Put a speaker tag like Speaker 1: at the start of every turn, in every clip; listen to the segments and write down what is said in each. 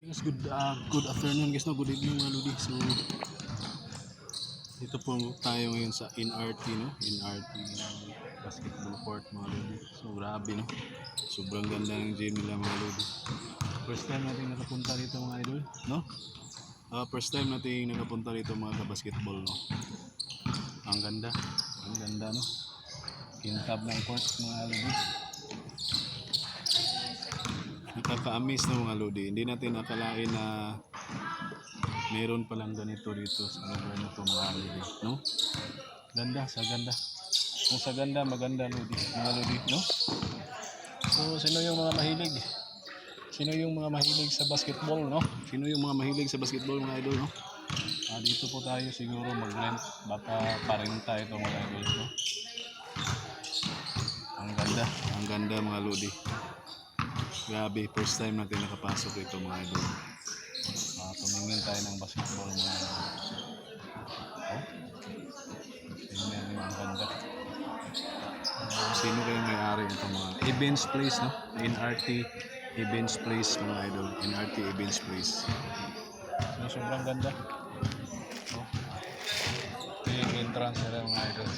Speaker 1: Yes, good uh, good afternoon guys, no? Good evening mga lodi. So dito po tayo ngayon sa NRT, no? NRT basketball court mga lodi. So grabe, no? Sobrang ganda ng gym nila mga lodi. First time natin nakapunta dito mga idol, no? Ah, first time natin nakapunta dito mga ka-basketball, no? Ang ganda, ang ganda, no? Kintab ng court mga lodi. Nakaka-amaze na mga lodi. Hindi natin nakalain na meron palang ganito dito sa lugar na ito mga lodi. No? Ganda, sa ganda. Kung sa ganda, maganda lodi. Mga lodi, no? So, sino yung mga mahilig? Sino yung mga mahilig sa basketball, no? Sino yung mga mahilig sa basketball, mga idol, no? Ah, dito po tayo siguro mag-rent. Baka paring tayo ito, mga idol, no? Ang ganda, ang ganda mga lodi. Grabe, first time natin nakapasok dito mga idol. Uh, tumingin tayo ng basketball mga idol. Oh? Tingnan nyo ang ganda. Ah, sino kayong may-ari ito mga Events Place, no? NRT Events Place mga idol. NRT Events Place. So, sobrang ganda. Oh. Ito yung entrance nila mga idol.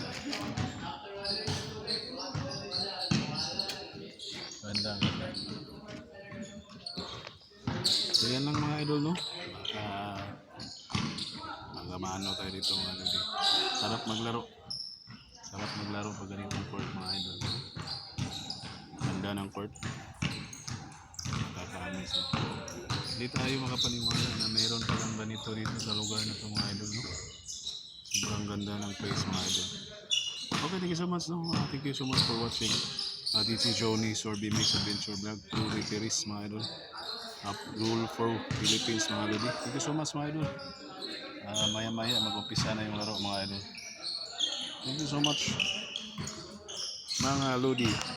Speaker 1: Ganda. So yan lang mga idol no. Ah Magamano tayo dito mga idol. eh. Sarap maglaro. Sarap maglaro pag ganitong court mga idol. Ganda ng court. Nakakaamis no. Hindi tayo makapaniwala na mayroon palang ganito dito sa lugar na ito mga idol no. Sobrang ganda ng place mga idol. Okay, thank you so much no. Ah, thank you so much for watching. Uh, this is Johnny Sorby Mix Adventure Vlog. True Repairist mga idol. Up rule for Philippines mga lodi. Thank you so much mga idol. Ah, maya maya mag-umpisa na yung laro mga idol. Thank you so much mga lodi.